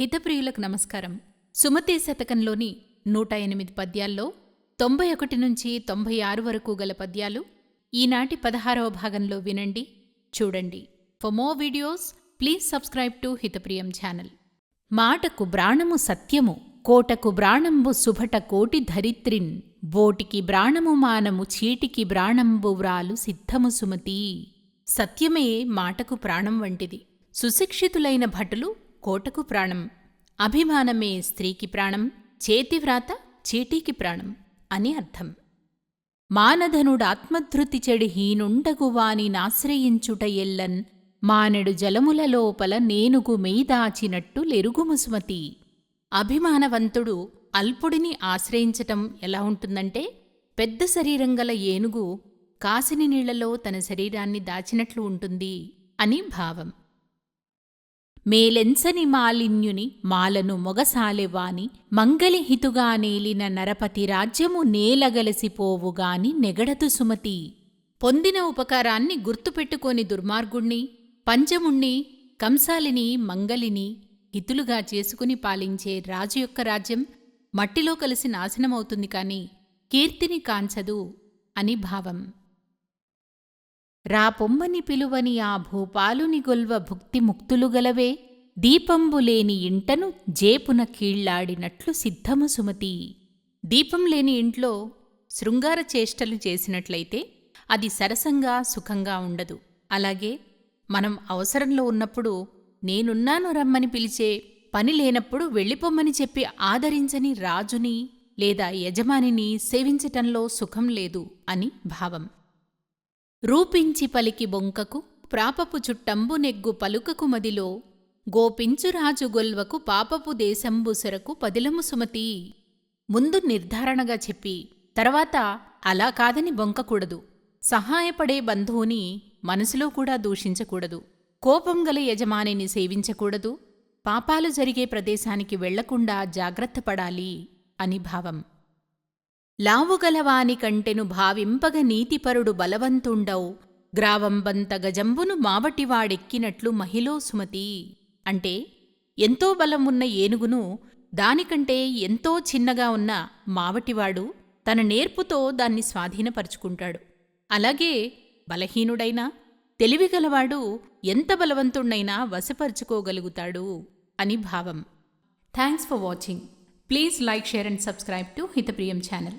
హితప్రియులకు నమస్కారం. సుమతి శతకంలోని నూట ఎనిమిది పద్యాల్లో తొంభై ఒకటి నుంచి తొంభై ఆరు వరకు గల పద్యాలు ఈనాటి పదహారవ భాగంలో వినండి చూడండి. For more videos please subscribe to Hitapriyam channel మాటకు బ్రాణము సత్యము కోటకు బ్రాణంబు సుభట కోటి ధరిత్రిన్ బోటికి బ్రాణము మానము చీటికి బ్రాణంబు వ్రాలు సిద్ధము సుమతి. సత్యమే మాటకు ప్రాణం వంటిది. సుశిక్షితులైన భటులు కోటకు ప్రాణం. అభిమానమే స్త్రీకి ప్రాణం చేతివ్రాత చీటీకి ప్రాణం అని అర్థం. మానధనుడాత్మధృతి చెడి హీనుండగువాని నాశ్రయించుట ఎల్లన్ మానెడు జలముల లోపల నేనుగు మెయిదాచినట్టు లెరుగుముసుమతి అభిమానవంతుడు అల్పుడిని ఆశ్రయించటం ఎలా ఉంటుందంటే పెద్ద శరీరం గల ఏనుగు కాసిని నీళ్ళలో తన శరీరాన్ని దాచినట్లు ఉంటుంది అని భావం. మేలెంసని మాలిన్యుని మాలను మొగసాలెవాని మంగలిహితుగా నేలిన నరపతి రాజ్యము నేలగలసిపోవుగాని నెగడదు సుమతి. పొందిన ఉపకారాన్ని గుర్తుపెట్టుకోని దుర్మార్గుణ్ణి పంచముణ్ణి కంసాలిని మంగలిని హితులుగా చేసుకుని పాలించే రాజు యొక్క రాజ్యం మట్టిలో కలిసి నాశనమవుతుంది కాని కీర్తిని కాంచదు అని భావం. రా పొమ్మని పిలువని ఆ భూపాలుని గొల్వ భుక్తి ముక్తులు గలవే? దీపంబు లేని ఇంటను జేపున కీళ్ళాడినట్లు సిద్ధము సుమతి. దీపం లేని ఇంట్లో శృంగార చేష్టలు చేసినట్లయితే అది సరసంగా సుఖంగా ఉండదు. అలాగే మనం అవసరంలో ఉన్నప్పుడు నేనున్నాను రమ్మని పిలిచే పని లేనప్పుడు వెళ్ళిపోమ్మని చెప్పి ఆదరించని రాజుని లేదా యజమానిని సేవించటంలో సుఖం లేదు అని భావం. రూపించి పలికి బొంకకు ప్రాపపు చుట్టంబు నెగ్గు పలుకకు మదిలో గోపించురాజు గొల్వకు పాపపు దేశంబుసరకు పదిలము సుమతి. ముందు నిర్ధారణగా చెప్పి తర్వాత అలా కాదని బొంకకూడదు. సహాయపడే బంధువుని మనసులో కూడా దూషించకూడదు. కోపం గల యజమానిని సేవించకూడదు. పాపాలు జరిగే ప్రదేశానికి వెళ్ళకుండా జాగ్రత్త పడాలి అని భావం. లావుగలవాని కంటెను భావింపగ నీతిపరుడు బలవంతుండవు. గ్రావంబంత గజంబును మావటివాడెక్కినట్లు మహిళో సుమతి. అంటే ఎంతో బలం ఉన్న ఏనుగును దానికంటే ఎంతో చిన్నగా ఉన్న మావటివాడు తన నేర్పుతో దాన్ని స్వాధీనపరుచుకుంటాడు. అలాగే బలహీనుడైనా తెలివిగలవాడు ఎంత బలవంతుణ్ణైనా వశపరుచుకోగలుగుతాడు అని భావం. Thanks for watching please like share and subscribe to Hitapriyam channel